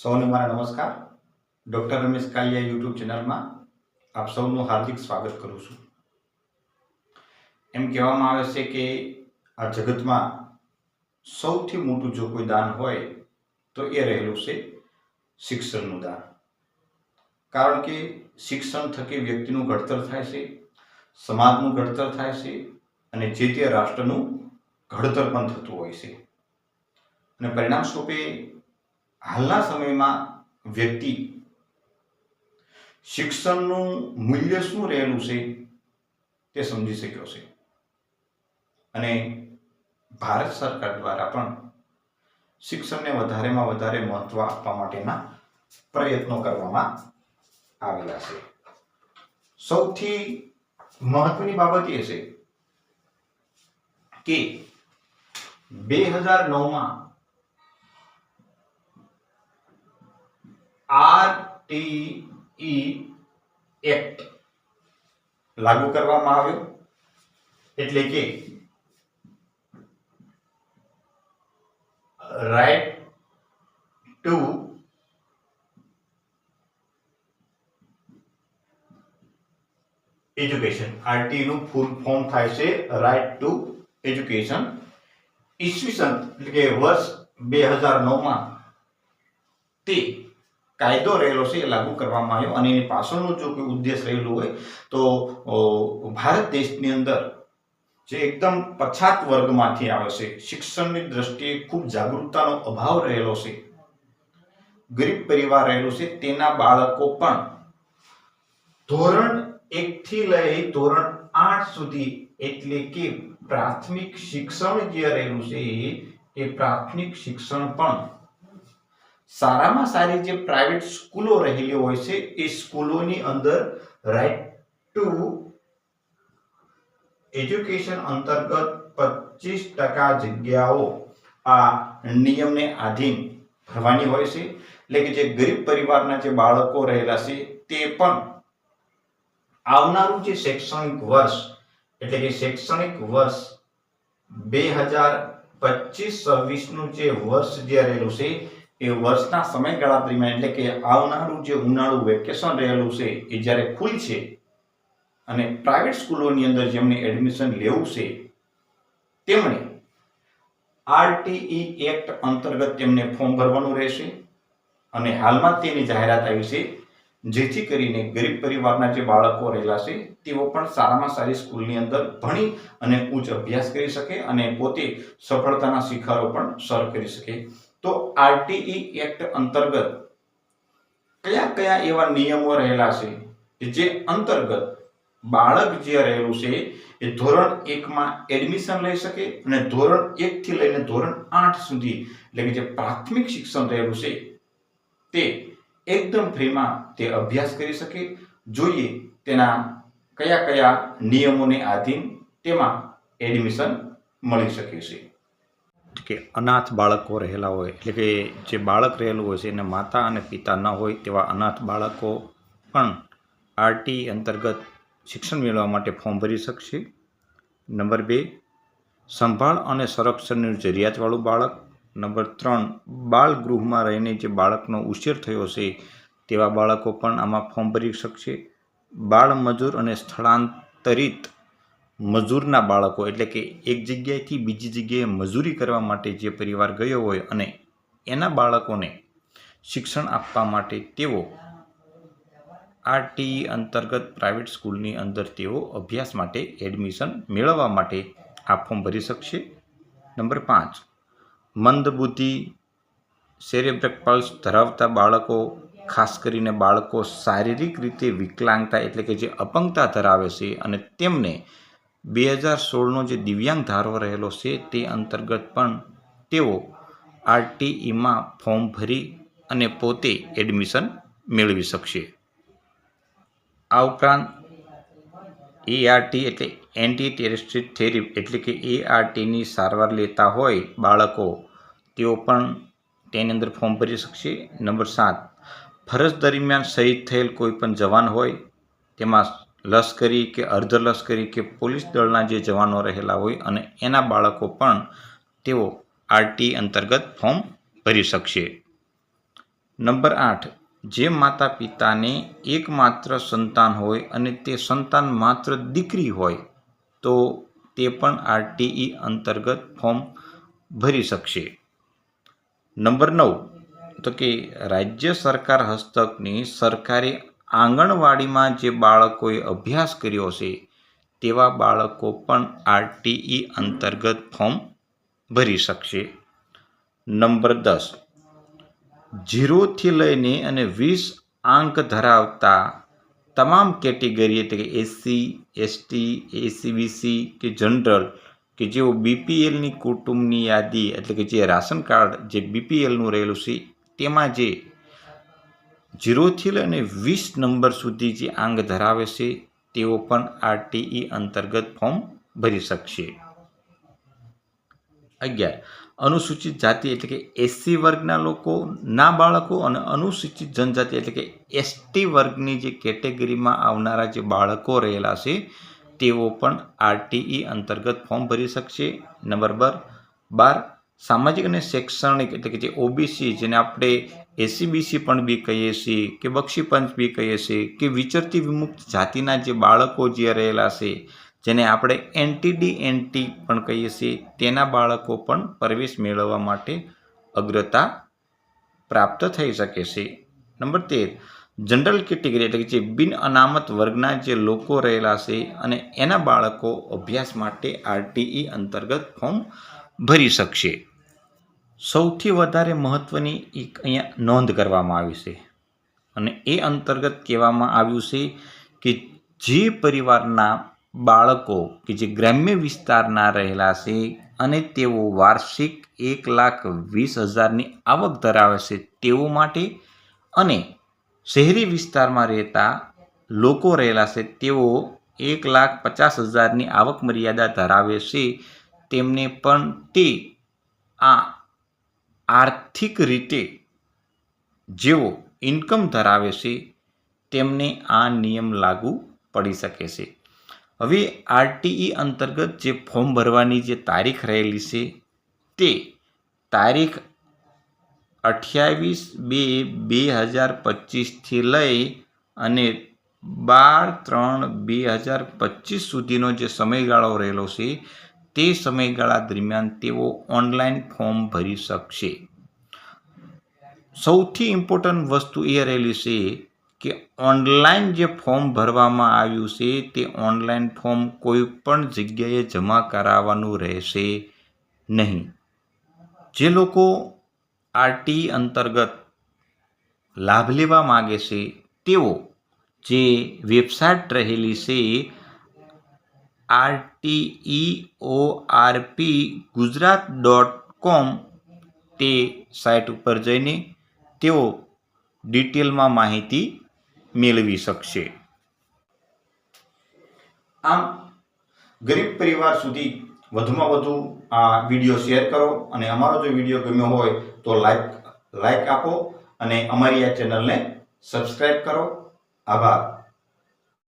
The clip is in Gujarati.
સૌને મારા નમસ્કાર. ડૉક્ટર રમેશ કાલિયા યુટ્યુબ ચેનલમાં આપ સૌનું હાર્દિક સ્વાગત કરું છું. એમ કહેવામાં આવે છે કે આ જગતમાં સૌથી મોટું જો કોઈ દાન હોય તો એ રહેલું છે શિક્ષણનું દાન. કારણ કે શિક્ષણ થકી વ્યક્તિનું ઘડતર થાય છે, સમાજનું ઘડતર થાય છે અને જે તે રાષ્ટ્રનું ઘડતર પણ થતું હોય છે. અને પરિણામ સ્વરૂપે હાલના સમયમાં વ્યક્તિ શિક્ષણનું મૂલ્ય શું રહેલું છે તે સમજી શક્યો છે. અને ભારત સરકાર દ્વારા પણ શિક્ષણને વધારેમાં વધારે મહત્વ આપવા માટેના પ્રયત્નો કરવામાં આવેલા છે. સૌથી મહત્વની બાબત એ છે કે બે હજાર નવમાં આરટીઈ એક્ટ લાગુ કરવામાં આવ્યો. એટલે કે રાઇટ ટુ એજ્યુકેશન આરટી નું ફૂલ ફોર્મ થાય છે રાઇટ ટુ એજ્યુકેશન ઈસવીસન એટલે કે વર્ષ બે હજાર નવમાં તે કાયદો રહેલો છે એ લાગુ કરવામાં આવ્યો અને એની પાછળનો જો કોઈ ઉદ્દેશ રહેલો હોય તો ભારત દેશની અંદર જે એકદમ પછાત વર્ગમાંથી આવે છે, શિક્ષણની દ્રષ્ટિએ ખૂબ જાગૃતતાનો અભાવ રહેલો છે, ગરીબ પરિવાર રહેલો છે, તેના બાળકો પણ ધોરણ એકથી લઈ ધોરણ આઠ સુધી એટલે કે પ્રાથમિક શિક્ષણ જે રહેલું છે એ પ્રાથમિક શિક્ષણ પણ સારામાં સારી જે પ્રાઇવેટ સ્કૂલો રહેલી હોય છે, એ સ્કૂલોની અંદર રાઇટ ટુ એજ્યુકેશન અંતર્ગત પચીસ ટકા જગ્યાઓ આ નિયમને આધીન ભરવાની હોય છે. એટલે કે જે ગરીબ પરિવારના જે બાળકો રહેલા છે, તે પણ આવનારું જે શૈક્ષણિક વર્ષ, એટલે કે શૈક્ષણિક વર્ષ બે હજાર પચીસ છવ્વીસનું જે વર્ષ જે રહેલું છે એ વર્ષના સમયગાળા દરમિયાન એટલે કે આવનારું જે ઉનાળુ વેકેશન રહેલું છે, એ જ્યારે ખુલશે અને પ્રાઇવેટ સ્કૂલોની અંદર જેમને એડમિશન લેવું છે, તેમણે આરટીઈ એક્ટ અંતર્ગત તેમને ફોર્મ ભરવાનું રહેશે અને હાલમાં તેની જાહેરાત આવી છે, જેથી કરીને ગરીબ પરિવારના જે બાળકો રહેલા છે, તેઓ પણ સારામાં સારી સ્કૂલની અંદર ભણી અને ઉચ્ચ અભ્યાસ કરી શકે અને પોતે સફળતાના શિખરો પણ સર કરી શકે. તો આરટીઈ એક્ટ અંતર્ગત કયા કયા એવા નિયમો રહેલા છે કે જે અંતર્ગત બાળક જે રહેલું છે એ ધોરણ એકમાં એડમિશન લઈ શકે અને ધોરણ એકથી લઈને ધોરણ આઠ સુધી એટલે કે જે પ્રાથમિક શિક્ષણ રહેલું છે તે એકદમ ફ્રીમાં તે અભ્યાસ કરી શકે. જોઈએ તેના કયા કયા નિયમોને આધીન તેમાં એડમિશન મળી શકે છે. કે અનાથ બાળકો રહેલા હોય, એટલે કે જે બાળક રહેલું હોય છે એને માતા અને પિતા ન હોય તેવા અનાથ બાળકો પણ આરટી અંતર્ગત શિક્ષણ મેળવવા માટે ફોર્મ ભરી શકશે. નંબર બે, સંભાળ અને સંરક્ષણની જરૂરિયાતવાળું બાળક. નંબર ત્રણ, બાળ ગૃહમાં રહીને જે બાળકનો ઉછેર થયો છે તેવા બાળકો પણ આમાં ફોર્મ ભરી શકશે. બાળ મજૂર અને સ્થળાંતરિત મજૂરના બાળકો એટલે કે એક જગ્યાએથી બીજી જગ્યાએ મજૂરી કરવા માટે જે પરિવાર ગયો હોય અને એના બાળકોને શિક્ષણ આપવા માટે તેઓ આરટી અંતર્ગત પ્રાઇવેટ સ્કૂલની અંદર તેઓ અભ્યાસ માટે એડમિશન મેળવવા માટે આ ફોર્મ ભરી શકશે. નંબર પાંચ, મંદબુદ્ધિ સેરેબ્રક પલ્સ ધરાવતા બાળકો, ખાસ કરીને બાળકો શારીરિક રીતે વિકલાંગતા એટલે કે જે અપંગતા ધરાવે છે અને તેમને બે હજાર સોળનો જે દિવ્યાંગ ધારો રહેલો છે તે અંતર્ગત પણ તેઓ આરટીઈમાં ફોર્મ ભરી અને પોતે એડમિશન મેળવી શકશે. આ ઉપરાંત એઆરટી એટલે એન્ટી ટેરેસ્ટ્રીટ થેરી એટલે કે એઆરટીની સારવાર લેતા હોય બાળકો, તેઓ પણ તેની અંદર ફોર્મ ભરી શકશે. નંબર સાત, ફરજ દરમિયાન શહીદ થયેલ કોઈપણ જવાન હોય, તેમાં લશ્કરી કે અર્ધ લશ્કરી કે પોલીસ દળના જે જવાનો રહેલા હોય અને એના બાળકો પણ તેઓ આરટી અંતર્ગત ફોર્મ ભરી શકશે. નંબર આઠ. જે માતા પિતાને એકમાત્ર સંતાન હોય અને તે સંતાન માત્ર દીકરી હોય, તો તે પણ આરટીઈ અંતર્ગત ફોર્મ ભરી શકશે. નંબર નવ. તો કે રાજ્ય સરકાર હસ્તકની સરકારી આંગણવાડીમાં જે બાળકોએ અભ્યાસ કર્યો છે, તેવા બાળકો પણ આરટીઈ અંતર્ગત ફોર્મ ભરી શકશે. નંબર દસ. ઝીરોથી લઈને અને વીસ આંક ધરાવતા તમામ કેટેગરી એટલે કે એસસી, એસટી એસીબીસી કે જનરલ કે જેઓ બીપીએલની કુટુંબની યાદી, એટલે કે જે રાશન કાર્ડ, જે બીપીએલનું રહેલું છે, તેમાં જે ઝીરોથી લઈને વીસ નંબર સુધી જે આંગ ધરાવે છે, તેઓ પણ આરટીઈ અંતર્ગત ફોર્મ ભરી શકશે. અગિયાર. અનુસૂચિત જાતિ એટલે કે એસસી વર્ગના લોકો, ના બાળકો અને અનુસૂચિત જનજાતિ એટલે કે એસટી વર્ગની જે કેટેગરીમાં આવનારા જે બાળકો રહેલા છે, તેઓ પણ આરટીઈ અંતર્ગત ફોર્મ ભરી શકશે. નંબર બાર. સામાજિક અને શૈક્ષણિક એટલે કે જે ઓબીસી જેને આપણે એસીબીસી પણ બી કહીએ છીએ કે બક્ષીપંચ બી કહીએ છીએ કે વિચરતી વિમુક્ત જાતિના જે બાળકો જે રહેલા છે, જેને આપણે એનટીડી એનટી પણ કહીએ છીએ, તેના બાળકો પણ પ્રવેશ મેળવવા માટે અગ્રતા પ્રાપ્ત થઈ શકે છે. નંબર તેર, જનરલ કેટેગરી એટલે કે જે બિન અનામત વર્ગના જે લોકો રહેલા છે અને એના બાળકો અભ્યાસ માટે આરટીઈ અંતર્ગત ફોર્મ ભરી શકશે. સૌથી વધારે મહત્ત્વની એક અહીંયા નોંધ કરવામાં આવી છે. અને એ અંતર્ગત કહેવામાં આવ્યું છે કે જે પરિવારના બાળકો કે જે ગ્રામ્ય વિસ્તારના રહેલા છે અને તેઓ વાર્ષિક એક લાખ વીસ હજારની આવક ધરાવે છે તેઓ માટે અને શહેરી વિસ્તારમાં રહેતા લોકો રહેલા છે તેઓ એક લાખ પચાસ હજારની આવક મર્યાદા ધરાવે છે તેમને પણ તે આ આર્થિક રીતે જેઓ ઇન્કમ ધરાવે છે, તેમને આ નિયમ લાગુ પડી શકે છે. હવે આરટીઈ અંતર્ગત જે ફોર્મ ભરવાની જે તારીખ રહેલી છે, તે તારીખ અઠ્યાવીસ બે બે હજાર પચીસથી લઈ અને બાર ત્રણ બે હજાર પચીસ સુધીનો જે સમયગાળો રહેલો છે તે સમયગાળા દરમિયાન તેઓ ઓનલાઈન ફોર્મ ભરી શકશે. સૌથી ઇમ્પોર્ટન્ટ વસ્તુ એ રહેલી છે કે ઓનલાઈન જે ફોર્મ ભરવામાં આવ્યું છે તે ઓનલાઈન ફોર્મ કોઈ પણ જગ્યાએ જમા કરાવવાનું રહેશે નહીં. જે લોકો આરટી અંતર્ગત લાભ લેવા માગે છે, તેઓ જે વેબસાઇટ રહેલી છે RTE O RP Gujarat dot com તે સાઇટ ઉપર જઈને તેઓ ડિટેલમાં માહિતી મેળવી શકશે. આમ, ગરીબ પરિવાર સુધી વધુમાં વધુ આ વીડિયો શેર કરો અને અમારો જો વીડિયો ગમ્યો હોય તો લાઈક લાઈક આપો અને અમારી આ ચેનલને સબસ્ક્રાઈબ કરો. આભાર.